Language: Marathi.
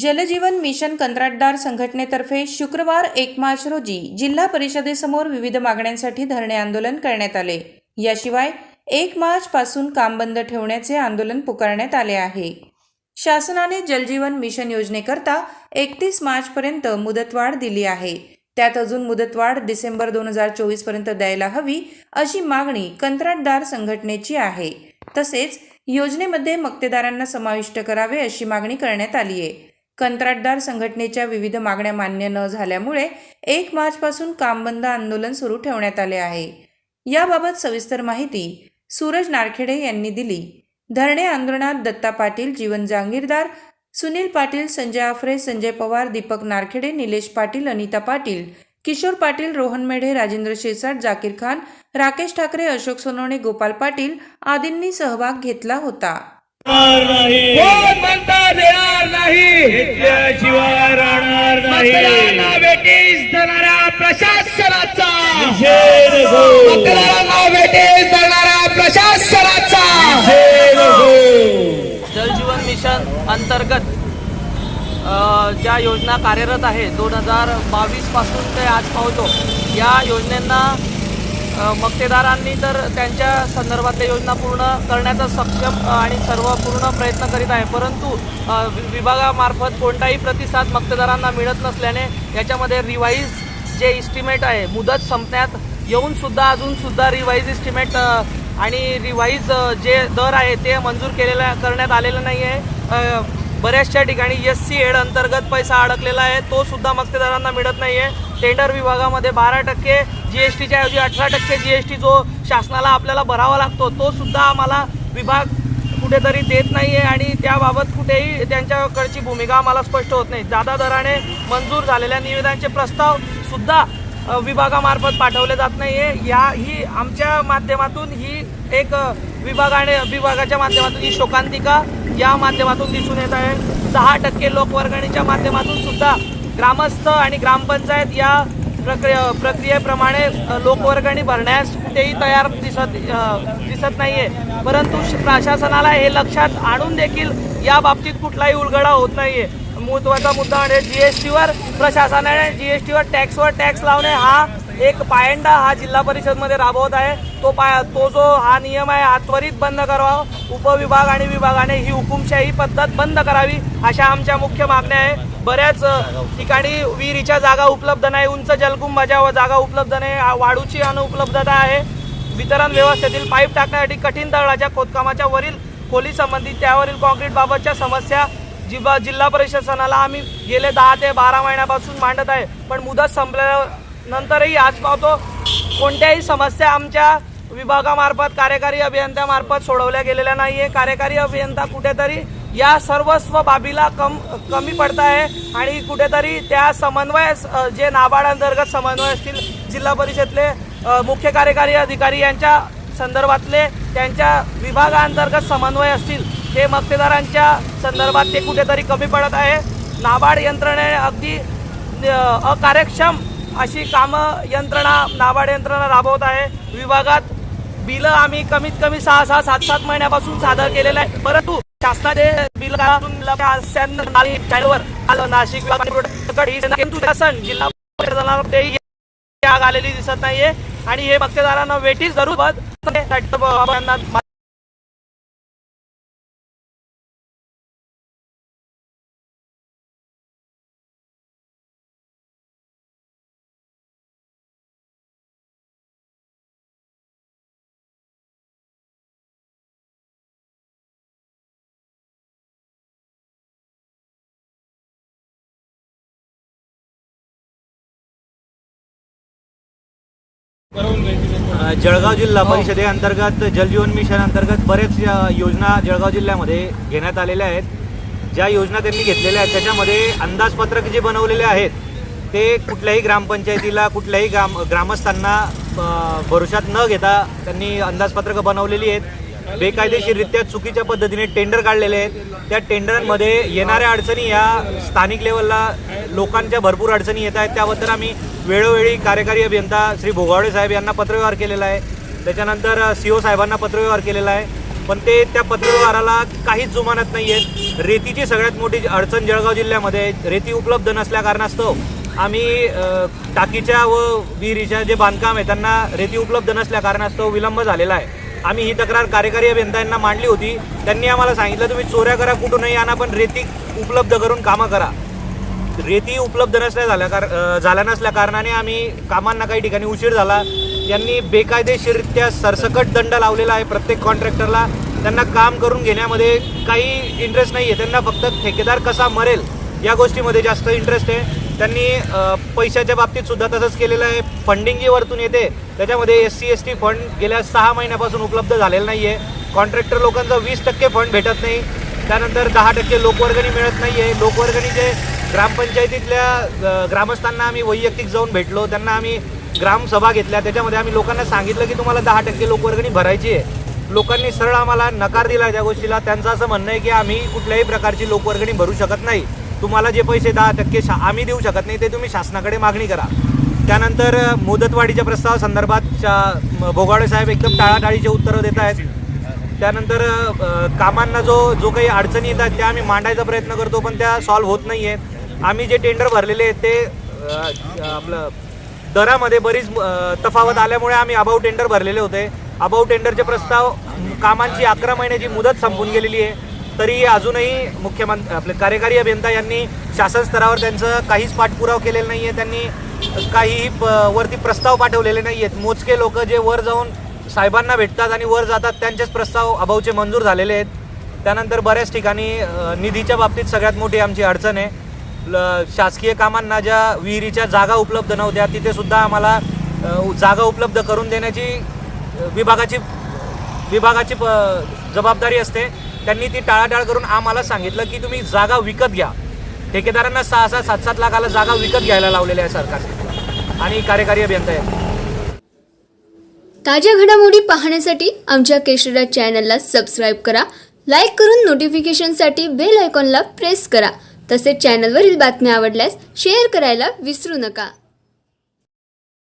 जलजीवन मिशन कंत्राटदार संघटनेतर्फे शुक्रवार एक मार्च रोजी जिल्हा परिषदेसमोर विविध मागण्यांसाठी धरणे आंदोलन करण्यात आले. याशिवाय एक मार्च पासून काम बंद ठेवण्याचे आंदोलन पुकारण्यात आले आहे. शासनाने जलजीवन मिशन योजनेकरता एकतीस मार्चपर्यंत मुदतवाढ दिली आहे. त्यात अजून मुदतवाढ डिसेंबर दोन हजार चोवीसपर्यंत द्यायला हवी अशी मागणी कंत्राटदार संघटनेची आहे. तसेच योजनेमध्ये मक्तेदारांना समाविष्ट करावे अशी मागणी करण्यात आली आहे कंत्राटदार संघटनेच्या विविध मागण्या मान्य न झाल्यामुळे एक मार्चपासून काम बंद आंदोलन सुरू ठेवण्यात आले आहे. याबाबत सविस्तर माहिती सूरज नारखेडे यांनी दिली. धरणे आंदोलनात दत्ता पाटील जीवन जांगीरदार सुनील पाटील संजय आफरे संजय पवार दीपक नारखेडे निलेश पाटील अनिता पाटील किशोर पाटील रोहन मेढे राजेंद्र शिरसाट जाकीर खान राकेश ठाकरे अशोक सोनवणे गोपाल पाटील आदींनी सहभाग घेतला होता. कोण म्हणता देणार नाही? घेतल्याशिवाय राहणार नाही. मतदारांना वेटीस देणाऱ्या प्रशासनाचा. निषेध हो. मतदारांना वेटीस देणाऱ्या प्रशासनाचा. निषेध हो. जलजीवन मिशन अंतर्गत अ, ज्या योजना कार्यरत आहे दोन हजार बावीसपासून ते आज पाहतो या योजनेंना मक्तेदारांनी तर त्यांच्या संदर्भातल्या योजना पूर्ण करण्याचा सक्षम आणि सर्व पूर्ण प्रयत्न करीत आहे. परंतु वि- विभागामार्फत कोणताही प्रतिसाद मक्तेदारांना मिळत नसल्याने याच्यामध्ये रिवाईज जे इस्टिमेट आहे मुदत संपण्यात येऊनसुद्धा अजूनसुद्धा रिवाईज इस्टिमेट आणि रिवाईज जे दर आहे ते मंजूर केलेला करण्यात आलेलं नाही आहे बऱ्याचशा ठिकाणी एस सी एड अंतर्गत पैसा अडकलेला आहे तोसुद्धा मक्तेदारांना मिळत नाही आहे टेंडर विभागामध्ये बारा टक्के जी एस टीच्या ऐवजी अठरा टक्के जी एस टी जो शासनाला आपल्याला भरावा लागतो तो सुद्धा आम्हाला विभाग कुठेतरी देत नाही आहे आणि त्याबाबत कुठेही त्यांच्याकडची भूमिका आम्हाला स्पष्ट होत नाही. जादा दराने मंजूर झालेल्या निविदांचे प्रस्ताव सुद्धा विभागामार्फत पाठवले जात नाही आहे या ही आमच्या माध्यमातून ही एक विभागाने विभागाच्या माध्यमातून ही शोकांतिका या माध्यमातून दिसून येत आहे. दहा टक्के लोकवर्गणीच्या माध्यमातून सुद्धा ग्रामस्थ आणि ग्रामपंचायत या प्रक्रिया प्रक्रियेप्रमाणे लोकवर्गणी भरण्यास कुठेही तयार दिसत दिसत नाही आहे परंतु प्रशासनाला हे लक्षात आणून देखील या बाबतीत कुठलाही उलगडा होत नाही आहे महत्त्वाचा मुद्दा म्हणजे जी एस टीवर प्रशासनाने जी एस टीवर टॅक्सवर टॅक्स लावणे हा एक पायंडा हा जिल्हा परिषदमध्ये राबवत आहे. तो पाय तो जो हा नियम आहे हा त्वरित बंद करावा. उपविभाग आणि विभागाने ही हुकुमशाही पद्धत बंद करावी अशा आमच्या मुख्य मागण्या आहे. बऱ्याच ठिकाणी विहिरीच्या जागा उपलब्ध नाही. उंच जलकुंभाच्या व जागा उपलब्ध नाही वाढूची अनुपलब्धता आहे. वितरण व्यवस्थेतील पाईप टाकण्यासाठी कठीण तळाच्या खोदकामाच्या वरील खोली संबंधित त्यावरील कॉन्क्रीट बाबतच्या समस्या जिल्हा जिल्हा प्रशासनाला आम्ही गेले दहा ते बारा महिन्यापासून मांडत आहे. पण मुदत नंतरही आज पावतो कोणत्याही समस्या आमच्या विभागामार्फत कार्यकारी अभियंत्यामार्फत सोडवल्या गेलेल्या नाही आहे कार्यकारी अभियंता कुठेतरी या सर्वस्व बाबीला कम कमी पडत आहे आणि कुठेतरी त्या समन्वय जे नाबार्ड अंतर्गत समन्वय असतील जिल्हा परिषदेतले मुख्य कार्यकारी अधिकारी यांच्या संदर्भातले त्यांच्या विभागांतर्गत समन्वय असतील ते मक्तेदारांच्या संदर्भात ते कुठेतरी कमी पडत आहे. नाबार्ड यंत्रणे अगदी अकार्यक्षम अशी कामं यंत्रणा नाबार्ड यंत्रणा राबवत आहे. विभागात बिलं आम्ही कमीत कमी सहा सहा सात सात महिन्यापासून सादर केलेलं आहे. परंतु शासनाने बिल नाशिक शासन जिल्हा आग आलेली दिसत नाहीये. आणि हे मक्तेदारांना वेटीस धरून जळगाव जिल्हा परिषदेअंतर्गत जलजीवन मिशन अंतर्गत बरेच योजना जळगाव जिल्ह्यामध्ये घेण्यात आलेल्या आहेत. ज्या योजना त्यांनी घेतलेल्या आहेत त्याच्यामध्ये अंदाजपत्रक जे बनवलेले आहेत ते कुठल्याही ग्रामपंचायतीला कुठल्याही ग्राम ग्रामस्थांना भरोशात न घेता त्यांनी अंदाजपत्रकं बनवलेली आहेत. बेकायदेशीररित्या चुकीच्या पद्धतीने टेंडर काढलेले आहेत. त्या टेंडरांमध्ये येणाऱ्या अडचणी या स्थानिक लेवलला लोकांच्या भरपूर अडचणी येत आहेत. त्याबद्दल आम्ही वेळोवेळी कार्यकारी अभियंता श्री भोगावडे साहेब यांना पत्रव्यवहार केलेला आहे. त्याच्यानंतर सी ओ साहेबांना पत्रव्यवहार केलेला आहे. पण ते त्या पत्रव्यवहाराला काहीच जुमानत नाही आहेत. रेतीची सगळ्यात मोठी अडचण जळगाव जिल्ह्यामध्ये रेती उपलब्ध नसल्या कारणास्तव आम्ही टाकीच्या व विहिरीच्या जे बांधकाम आहे त्यांना रेती उपलब्ध नसल्या कारणास्तव विलंब झालेला आहे. आम्ही ही तक्रार कार्यकारी अभियंत्यांना मांडली होती. त्यांनी आम्हाला सांगितलं तुम्ही चोऱ्या करा कुठूनही आणा पण रेती उपलब्ध करून कामं करा. रेती उपलब्ध नसल्या झाल्या कार झाल्या नसल्या कारणाने आम्ही कामांना काही ठिकाणी उशीर झाला. त्यांनी बेकायदेशीररित्या सरसकट दंड लावलेला आहे प्रत्येक कॉन्ट्रॅक्टरला त्यांना काम करून घेण्यामध्ये काही इंटरेस्ट नाही आहे त्यांना फक्त ठेकेदार कसा मरेल या गोष्टीमध्ये जास्त इंटरेस्ट आहे. त्यांनी पैशाच्या बाबतीत सुद्धा तसंच केलेलं आहे. फंडिंग जी वरतून येते त्याच्यामध्ये S C S T fund गेल्या सहा महिन्यापासून उपलब्ध झालेलं नाही आहे कॉन्ट्रॅक्टर लोकांचा वीस टक्के फंड भेटत नाही. त्यानंतर दहा टक्के लोकवर्गणी मिळत नाही आहे लोकवर्गणी जे ग्रामपंचायतीतल्या ग्रामस्थांना आम्ही वैयक्तिक जाऊन भेटलो त्यांना आम्ही ग्रामसभा घेतल्या. त्याच्यामध्ये आम्ही लोकांना सांगितलं की तुम्हाला दहा टक्के लोकवर्गणी भरायची आहे. लोकांनी सरळ आम्हाला नकार दिला त्या गोष्टीला. त्यांचं असं म्हणणं आहे की आम्ही कुठल्याही प्रकारची लोकवर्गणी भरू शकत नाही. तुम्हाला जे पैसे दहा टक्के शा आम्ही देऊ शकत नाही ते तुम्ही शासनाकडे मागणी करा. त्यानंतर मुदतवाढीच्या प्रस्तावासंदर्भात संदर्भात भोगाडे साहेब एकदम टाळाटाळीचे उत्तरं देत आहेत. त्यानंतर कामांना जो जो काही अडचणी येतात त्या आम्ही मांडायचा प्रयत्न करतो पण त्या सॉल्व्ह होत नाही आहेत आम्ही जे टेंडर भरलेले आहेत ते आपलं दरामध्ये बरीच तफावत आल्यामुळे आम्ही अभाव टेंडर भरलेले होते. अभाव टेंडरचे प्रस्ताव कामांची अकरा महिन्याची मुदत संपून गेलेली आहे. तरी अजूनही मुख्यमंत्री आपले कार्यकारी अभियंता यांनी शासन स्तरावर त्यांचं काहीच पाठपुरावा केलेला नाही आहे त्यांनी काहीही प वरती प्रस्ताव पाठवलेले नाही आहेत मोजके लोक जे वर जाऊन साहेबांना भेटतात आणि वर जातात त्यांचेच प्रस्ताव अभावचे मंजूर झालेले आहेत. त्यानंतर बऱ्याच ठिकाणी निधीच्या बाबतीत सगळ्यात मोठी आमची अडचण आहे. ल शासकीय कामांना ज्या विहिरीच्या जागा उपलब्ध नव्हत्या तिथे सुद्धा आम्हाला जागा उपलब्ध करून देण्याची विभागाची विभागाची प- जबाबदारी असते. त्यांनी ती टाळाटाळ करून आम्हाला सांगितलं की तुम्ही जागा विकत घ्या. ठेकेदारांना सहा सहा सात सात लाखाला जागा विकत घ्यायला लावलेल्या आहे सरकारने. आणि कार्यकारी अभियंता आहेत. ताज्या घडामोडी पाहण्यासाठी आमच्या केशरा चॅनलला सबस्क्राईब करा लाईक करून नोटिफिकेशनसाठी बेल आयकॉनला प्रेस करा. तसेच चॅनलवरील बातम्या आवडल्यास शेअर करायला विसरू नका.